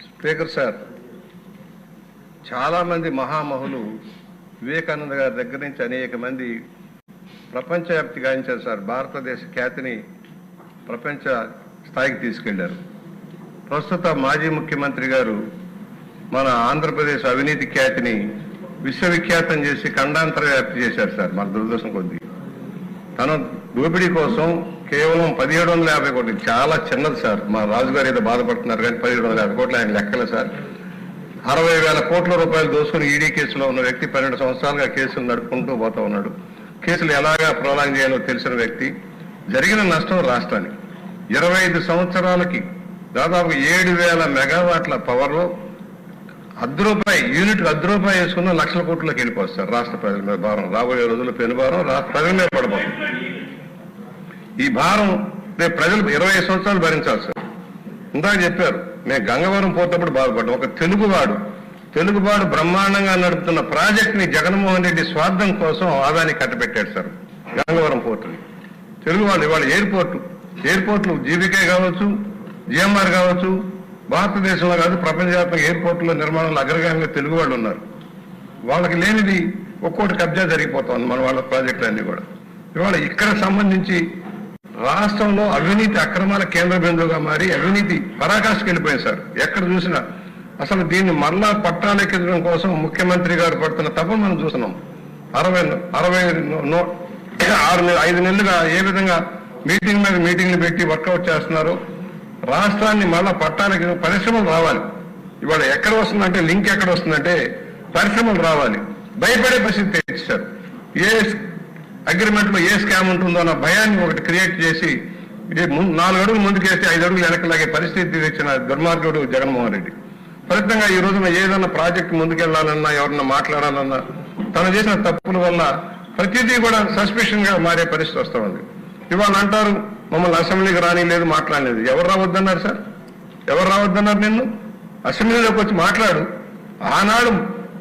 Speaker sir చాలామంది మహామహులు వివేకానంద గారి దగ్గర నుంచి అనేక మంది ప్రపంచవ్యాప్తి గాయించారు సార్. భారతదేశ ఖ్యాతిని ప్రపంచ స్థాయికి తీసుకెళ్ళారు. ప్రస్తుత మాజీ ముఖ్యమంత్రి గారు మన ఆంధ్రప్రదేశ్ అవినీతి ఖ్యాతిని విశ్వవిఖ్యాతం చేసి ఖండాంతర వ్యాప్తి చేశారు సార్. మన దురదృష్టం కొద్దీ. తను దోపిడీ కోసం కేవలం పదిహేడు వందల యాభై కోట్లు. చాలా చిన్నది సార్. మా రాజుగారు ఏదో బాధపడుతున్నారు కానీ పదిహేడు వందల యాభై కోట్లు ఆయన లెక్కలే సార్. అరవై వేల కోట్ల రూపాయలు దోసుకుని ఈడీ కేసులో ఉన్న వ్యక్తి పన్నెండు సంవత్సరాలుగా కేసులు నడుపుకుంటూ పోతా ఉన్నాడు. కేసులు ఎలాగా ప్రొలాంగ్ చేయాలో తెలిసిన వ్యక్తి జరిగిన నష్టం రాష్ట్రానికి. ఇరవై ఐదు సంవత్సరాలకి దాదాపు ఏడు వేల మెగావాట్ల పవర్లో అర్ధ రూపాయి యూనిట్ అర్ధ రూపాయి వేసుకున్న లక్షల కోట్లకి సార్ రాష్ట్ర ప్రజల మీద భారం. రాబోయే రోజుల్లో పెను భారం రాష్ట్ర ప్రజల మీద పడబోతుంది. ఈ భారం రేపు ప్రజలు ఇరవై ఐదు సంవత్సరాలు భరించాలి సార్. ఇందాక చెప్పారు మేము గంగవరం పోతప్పుడు బాధపడ్డాం. ఒక తెలుగువాడు తెలుగువాడు బ్రహ్మాండంగా నడుపుతున్న ప్రాజెక్ట్ని జగన్మోహన్ రెడ్డి స్వార్థం కోసం ఆదాన్ని కట్టబెట్టాడు సార్. గంగవరం పోర్టుని. తెలుగువాడు ఇవాళ ఎయిర్పోర్టు ఎయిర్పోర్ట్లు జీబీకే కావచ్చు జిఎంఆర్ కావచ్చు భారతదేశంలో కాదు ప్రపంచవ్యాప్తంగా ఎయిర్పోర్టులో నిర్మాణంలో అగ్రగామిగా తెలుగు వాళ్ళు ఉన్నారు. వాళ్ళకి లేనిది ఒక్కోటి కబ్జా జరిగిపోతుంది మన వాళ్ళ ప్రాజెక్టులన్నీ కూడా. ఇవాళ ఇక్కడ సంబంధించి రాష్ట్రంలో అవినీతి అక్రమాల కేంద్ర బిందువుగా మారి అవినీతి పరాకాష్కి వెళ్ళిపోయింది సార్. ఎక్కడ చూసినా అసలు దీన్ని మరలా పట్టాలెక్కించడం కోసం ముఖ్యమంత్రి గారు పడుతున్న తపన మనం చూస్తున్నాం. అరవై అరవై నో- ఆరు నెలలు ఐదు నెలలుగా ఏ విధంగా మీటింగ్ మీద మీటింగ్లు పెట్టి వర్కౌట్ చేస్తున్నారు. రాష్ట్రాన్ని మళ్ళా పట్టాలకి పరిశ్రమలు రావాలి. ఇవాళ ఎక్కడ వస్తుందంటే లింక్ ఎక్కడ వస్తుందంటే పరిశ్రమలు రావాలి. భయపడే పరిస్థితి తెచ్చారు. ఏ అగ్రిమెంట్లో ఏ స్కామ్ ఉంటుందో అన్న భయాన్ని ఒకటి క్రియేట్ చేసి ముందు నాలుగు అడుగులు ముందుకేసి ఐదు అడుగులు వెనకలాగే పరిస్థితి తెచ్చిన దుర్మార్గుడు జగన్మోహన్ రెడ్డి. ఫలితంగా ఈ రోజున ఏదైనా ప్రాజెక్ట్ ముందుకెళ్ళాలన్నా ఎవరన్నా మాట్లాడాలన్నా తను చేసిన తప్పుల వల్ల ప్రతిదీ కూడా సస్పెషన్గా మారే పరిస్థితి వస్తా ఉంది ఇవాళ అంటారు మమ్మల్ని అసెంబ్లీకి రానిలేదు మాట్లాడలేదు. ఎవరు రావద్దన్నారు సార్? ఎవరు రావద్దన్నారు నిన్ను? అసెంబ్లీలోకి వచ్చి మాట్లాడు. ఆనాడు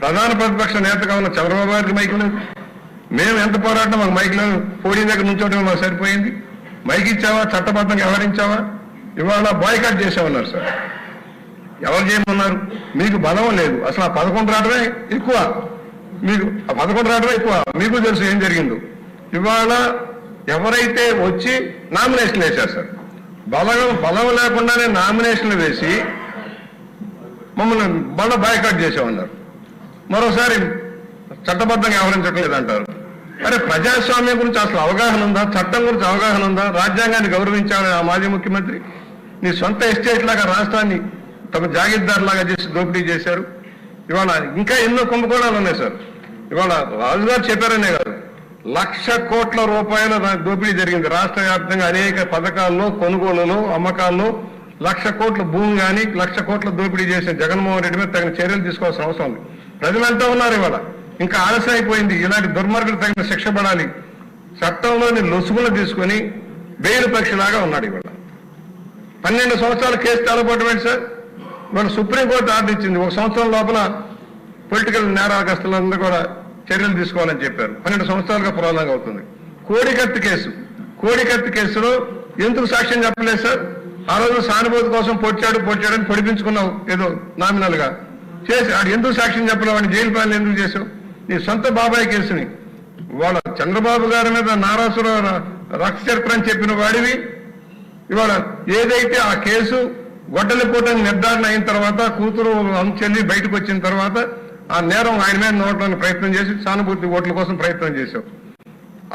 ప్రధాన ప్రతిపక్ష నేతగా ఉన్న చంద్రబాబు గారికి మైక్ లేదు మేము ఎంత పోరాటం మాకు మైక్లో లేదు దగ్గర నుంచోటం మాకు సరిపోయింది. మైక్ ఇచ్చావా? చట్టబద్ధంగా వ్యవహరించావా ఇవాళ బాయ్కాట్ చేసామన్నారు సార్. ఎవరు చేయమన్నారు? మీకు బలం లేదు. అసలు ఆ పదకొండు రావడమే ఎక్కువ. మీకు ఆ పదకొండు రావడమే ఎక్కువ. మీకు తెలుసు ఏం జరిగిందో. ఇవాళ ఎవరైతే వచ్చి నామినేషన్ వేశారు సార్ బలం బలం లేకుండానే నామినేషన్లు వేసి మమ్మల్ని బల బాయ్కాట్ చేసామన్నారు మరోసారి చట్టబద్ధంగా వ్యవహరించట్లేదు అంటారు అరే ప్రజాస్వామ్యం గురించి అసలు అవగాహన ఉందా? చట్టం గురించి అవగాహన ఉందా? రాజ్యాంగాన్ని గౌరవించాలని ఆ మాజీ ముఖ్యమంత్రి నీ సొంత ఎస్టేట్ లాగా రాష్ట్రాన్ని తమ జాగీర్దారులాగా చేసి దోపిడీ చేశారు. ఇవాళ ఇంకా ఎన్నో కుంభకోణాలు ఉన్నాయి సార్. ఇవాళ రాజుగారు చెప్పారనే కాదు. లక్ష కోట్ల రూపాయల దోపిడీ జరిగింది. రాష్ట్ర వ్యాప్తంగా అనేక పథకాల్లో కొనుగోలులో అమ్మకాల్లో లక్ష కోట్ల భూమి కానీ లక్ష కోట్ల దోపిడీ చేసిన జగన్మోహన్ రెడ్డి మీద తగిన చర్యలు తీసుకోవాల్సిన అవసరం ఉంది. ప్రజలంతా ఉన్నారు ఇవాళ. ఇంకా ఆలస్యం అయిపోయింది ఇలాంటి దుర్మార్గులు తగిన శిక్ష పడాలి. చట్టంలోని లొసుగులు తీసుకొని బెయిల్ పక్షిలాగా ఉన్నాడు ఇవాళ. పన్నెండు సంవత్సరాల కేసు తలపడమేంటి సార్? ఇవాళ సుప్రీంకోర్టు ఆర్డర్ ఇచ్చింది. ఒక సంవత్సరం లోపల పొలిటికల్ నేరాగస్తులందరూ కూడా చర్యలు తీసుకోవాలని చెప్పారు. పన్నెండు సంవత్సరాలుగా ప్రాబ్లం అవుతుంది. కోడికత్తి కేసు. కోడికత్తి కేసులో ఎందుకు సాక్ష్యం చెప్పలేదు సార్? ఆ రోజు సానుభూతి కోసం పొడిచాడు పొడిచాడని పొడిపించుకున్నావు ఏదో నామినల్గా. చేసి ఆడు ఎందుకు సాక్ష్యం చెప్పలేవు? అని జైలు పాలన ఎందుకు చేసావు? నీ సొంత బాబాయ్ కేసుని. వాళ్ళ చంద్రబాబు గారి మీద నారాసుర రక్తచరిత్ర అని చెప్పిన వాడివి. ఇవాళ ఏదైతే ఆ కేసు గొడ్డలిపోటని నిర్ధారణ అయిన తర్వాత కూతురు చెల్లి బయటకు వచ్చిన తర్వాత ఆ నేరం ఆయన మీద నోటడానికి ప్రయత్నం చేసి సానుభూతి ఓట్ల కోసం ప్రయత్నం చేశావు.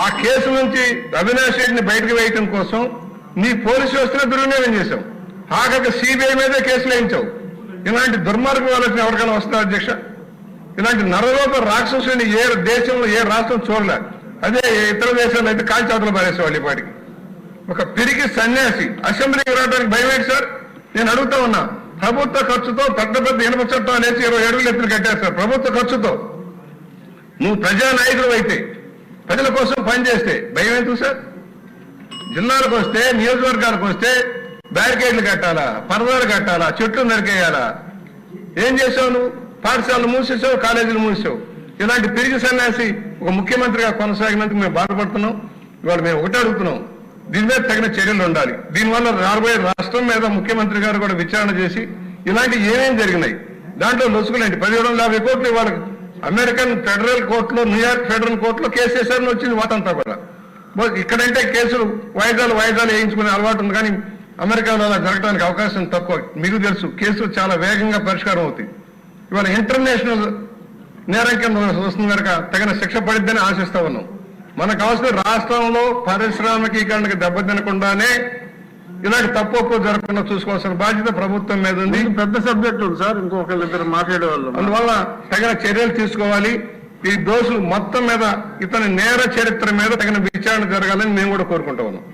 ఆ కేసు నుంచి అవినాష్ రెడ్డిని బయటకు వేయటం కోసం నీ పోలీసు వ్యవస్థలో దుర్వినియోగం చేశావు. ఆఖరికి సిబిఐ మీదే కేసులు వేయించావు. ఇలాంటి దుర్మార్గం ఆలోచన ఎవరికైనా వస్తుందా అధ్యక్ష? ఇలాంటి నరలోక రాక్షసుని ఏ దేశంలో ఏ రాష్ట్రం చూడలే. అదే ఇతర దేశాల్లో అయితే కాల్చాతులు పారేసేవాళ్ళు ఇప్పటికి. ఒక పిరికి సన్యాసి. అసెంబ్లీకి రావడానికి భయమేంటి సార్? నేను అడుగుతా ఉన్నా. ప్రభుత్వ ఖర్చుతో పెద్ద పెద్ద ఇనుప చట్టాలు అనేసి ఇరవై ఏడుగులు ఎత్తులు కట్టారు సార్ ప్రభుత్వ ఖర్చుతో. నువ్వు ప్రజానాయకుడు అయితే ప్రజల కోసం పనిచేస్తే భయం ఎందుకు సార్? జిల్లాలకు వస్తే నియోజకవర్గాలకు వస్తే బ్యారికేడ్లు కట్టాలా? పరదాలు కట్టాలా? చెట్లు నరికేయాలా? ఏం చేసావు నువ్వు? పాఠశాలలు మూసేసావు కాలేజీలు మూసావు ఇలాంటి తిరిగి సన్యాసి ఒక ముఖ్యమంత్రిగా కొనసాగినందుకు మేము బాధపడుతున్నాం. ఇవాళ మేము ఒకటే అడుగుతున్నాం. దీని మీద తగిన చర్యలు ఉండాలి. దీనివల్ల రాబోయే రాష్ట్రం మీద ముఖ్యమంత్రి గారు కూడా విచారణ చేసి ఇలాంటి ఏమేమి జరిగినాయి? దాంట్లో లొసుకులేండి పదిహేడు వందల యాభై కోట్లు ఇవాళ అమెరికన్ ఫెడరల్ కోర్టులో న్యూయార్క్ ఫెడరల్ కోర్టులో కేసు వేశారని వచ్చింది వాటంతా కూడా. ఇక్కడంటే కేసులు వాయిదాలు వాయిదాలు వేయించుకునే అలవాటు ఉంది కానీ అమెరికాలో అలా జరగడానికి అవకాశం తక్కువ. మీకు తెలుసు కేసులు చాలా వేగంగా పరిష్కారం అవుతాయి. ఇవాళ ఇంటర్నేషనల్ నేరం కింద వస్తుంది కనుక తగిన శిక్ష పడిద్దని ఆశిస్తా ఉన్నాం. మనకు కావాల్సిన రాష్ట్రంలో పారిశ్రామికీకరణకు దెబ్బతినకుండానే ఇలాంటి తప్పు జరగకుండా చూసుకోవాల్సిన బాధ్యత ప్రభుత్వం మీద ఉంది. పెద్ద సబ్జెక్ట్ ఉంది సార్ ఇంకొకళ్ళు ఇద్దరు మాట్లాడే వాళ్ళు అందువల్ల తగిన చర్యలు తీసుకోవాలి. ఈ దోషులు మొత్తం మీద ఇతని నేర చరిత్ర మీద తగిన విచారణ జరగాలని మేము కూడా కోరుకుంటా ఉన్నాం.